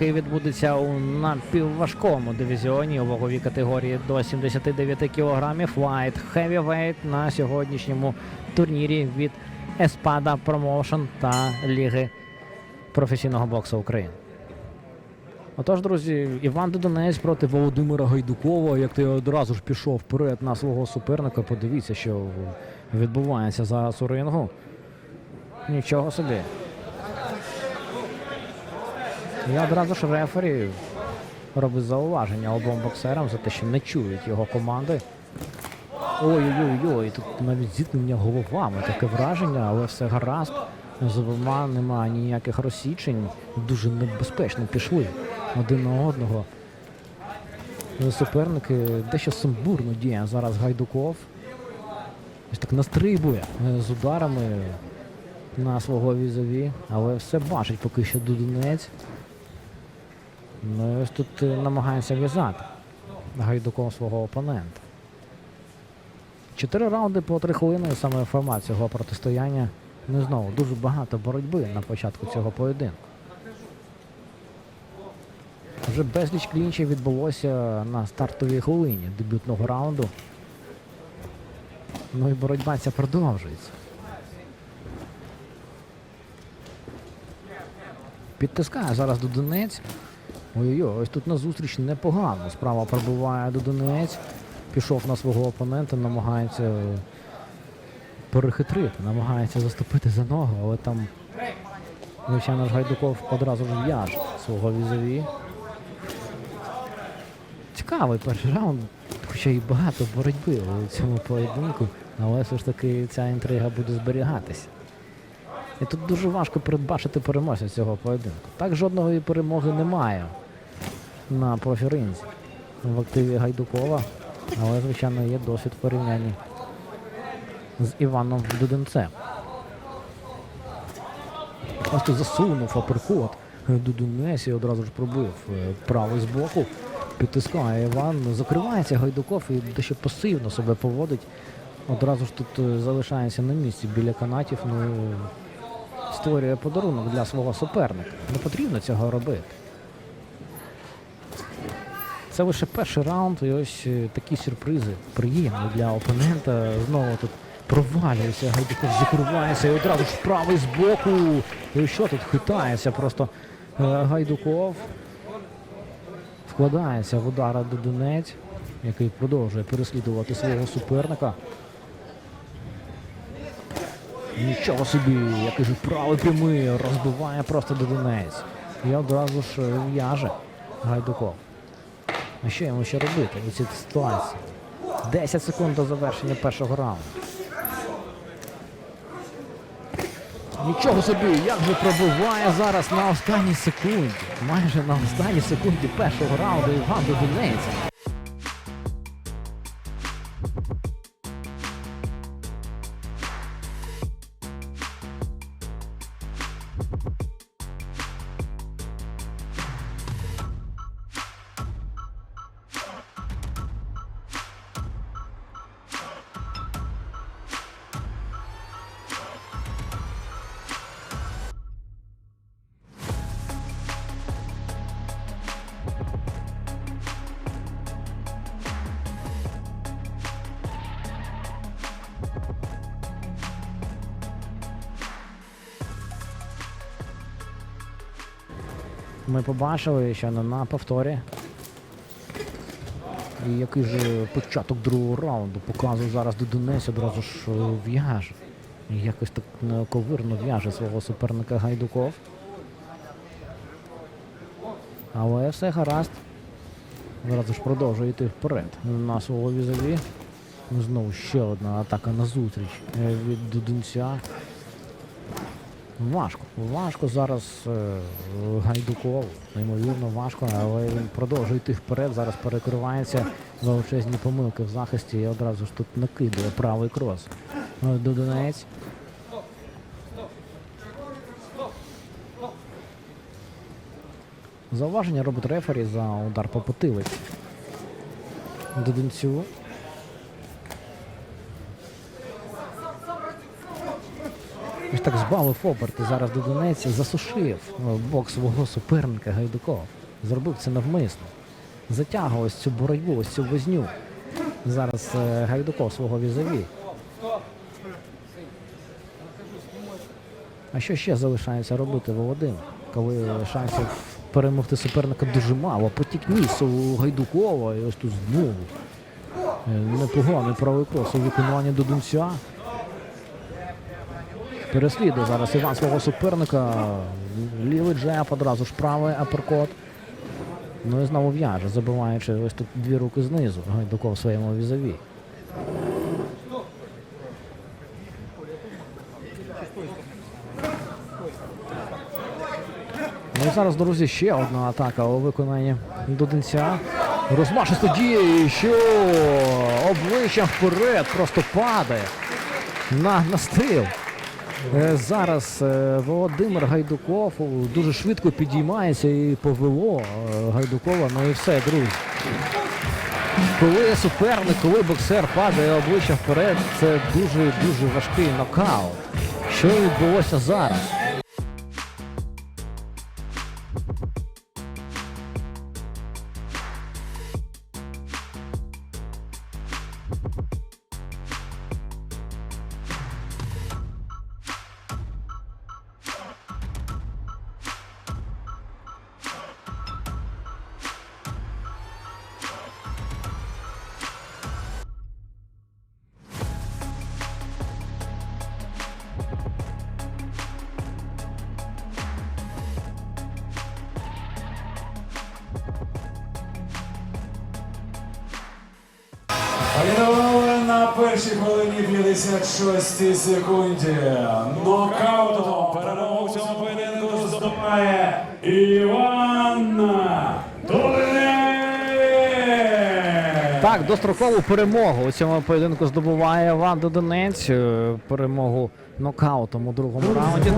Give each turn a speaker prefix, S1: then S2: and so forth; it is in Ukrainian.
S1: який відбудеться у напівважкому дивізіоні у ваговій категорії до 79 кілограмів Light Heavyweight на сьогоднішньому турнірі від Espada Promotion та Ліги професійного боксу України. Отож, друзі, Іван Додонець проти Володимира Гайдукова. Як ти одразу ж пішов вперед на свого суперника, подивіться, що відбувається зараз у рингу. Нічого собі. Я одразу ж рефері робить зауваження обом боксерам за те, що не чують його команди. Ой-ой-ой, тут навіть зіткнення головами, таке враження, але все гаразд. З обома немає ніяких розсічень. Дуже небезпечно пішли один на одного. Суперники дещо сумбурно діє зараз Гайдуков. Ось так настрибує з ударами на свого візові, але все бачить поки що Дудунець. Ну і ось тут е, намагається в'язати Гайдуков свого опонента. Чотири раунди по три хвилини саме формат цього протистояння. Ну знову дуже багато боротьби на початку цього поєдинку. Вже безліч клінчів відбулося на стартовій хвилині дебютного раунду. Ну і боротьба ця продовжується. Підтискає зараз Дудонець. Ой-ой-ой, ось тут на зустріч непогано. Справа пробиває Дудонець. Пішов на свого опонента, намагається перехитрити, намагається заступити за ногу, але там, звичайно ж, Гайдуков одразу ж в'яже свого візові. Цікавий перший раунд, хоча і багато боротьби у цьому поєдинку, але все ж таки ця інтрига буде зберігатися. І тут дуже важко передбачити переможця цього поєдинку. Так жодного і перемоги немає на профіринзі в активі Гайдукова, але, звичайно, є досвід в порівнянні з Іваном Дуденцем. Тут засунув аперкот Дудунець одразу ж пробив е, правий з боку. Підтискає Іван, закривається Гайдуков і дещо пасивно себе поводить. Одразу ж тут е, залишається на місці біля канатів. Ну, створює подарунок для свого суперника. Не потрібно цього робити. Це лише перший раунд, і ось е, такі сюрпризи приємні для опонента. Знову тут провалюється, Гайдуков закривається і одразу ж правий з боку. І що тут хитається просто е, Гайдуков. Вкладається в удара Дудунець, який продовжує переслідувати свого суперника. Нічого собі, який же правий прямий, розбиває просто Дудунець. І одразу ж в'яже Гайдуков. А що йому ще робити у цій ситуації? 10 секунд до завершення першого раунду. Нічого собі, як же пробиває зараз на останній секунді. Майже на останній секунді першого раунду Іван Дудунець. Ми побачили, що на, повторі. І який же початок другого раунду показує зараз Дудунець одразу ж е, в'яже. Якось так неоковирно в'яже свого суперника Гайдуков. Але все гаразд. Одразу ж продовжує йти вперед на свого візові. Знову ще одна атака на зустріч е, від Дудунця. Важко. Важко зараз е, Гайдуков. Неймовірно важко, але він продовжує йти вперед. Зараз перекривається величезні помилки в захисті і одразу ж тут накидує правий крос. Е, Дудунець. Зауваження робить рефері за удар по потилиці. Дудунцю. Так збавив оберти зараз до Донеця, засушив е, бок свого суперника Гайдуков. Зробив це навмисно. Затягував ось цю боротьбу, ось цю возню. Зараз е, Гайдуков свого візові. А що ще залишається робити Володимир, коли шансів перемогти суперника дуже мало? Потік ніс у Гайдукова і ось тут знову. е, Непоганий правий крос у виконанні до Дунця. Переслідує зараз Іван свого суперника. Лівий джеб, одразу ж правий аперкот. Ну і знову в'яже, забиваючи ось тут дві руки знизу. Гайдуков в своєму візові. Ну і зараз, друзі, ще одна атака у виконанні Дуденця. Розмашиста діє, що обличчям вперед, просто падає на, на стил. Е, Зараз е, Володимир Гайдуков дуже швидко підіймається і повело е, Гайдукова. Ну і все, друзі. Коли суперник, коли боксер падає обличчя вперед, це дуже дуже важкий нокаут. Що відбулося зараз?
S2: Поєднали на першій хвилині 56 секунді. Нокаутом перемогу в цьому поєдинку здобуває Іван Долинець.
S1: Так, дострокову перемогу у цьому поєдинку здобуває Ванда Донець. Перемогу нокаутом у другому раунді.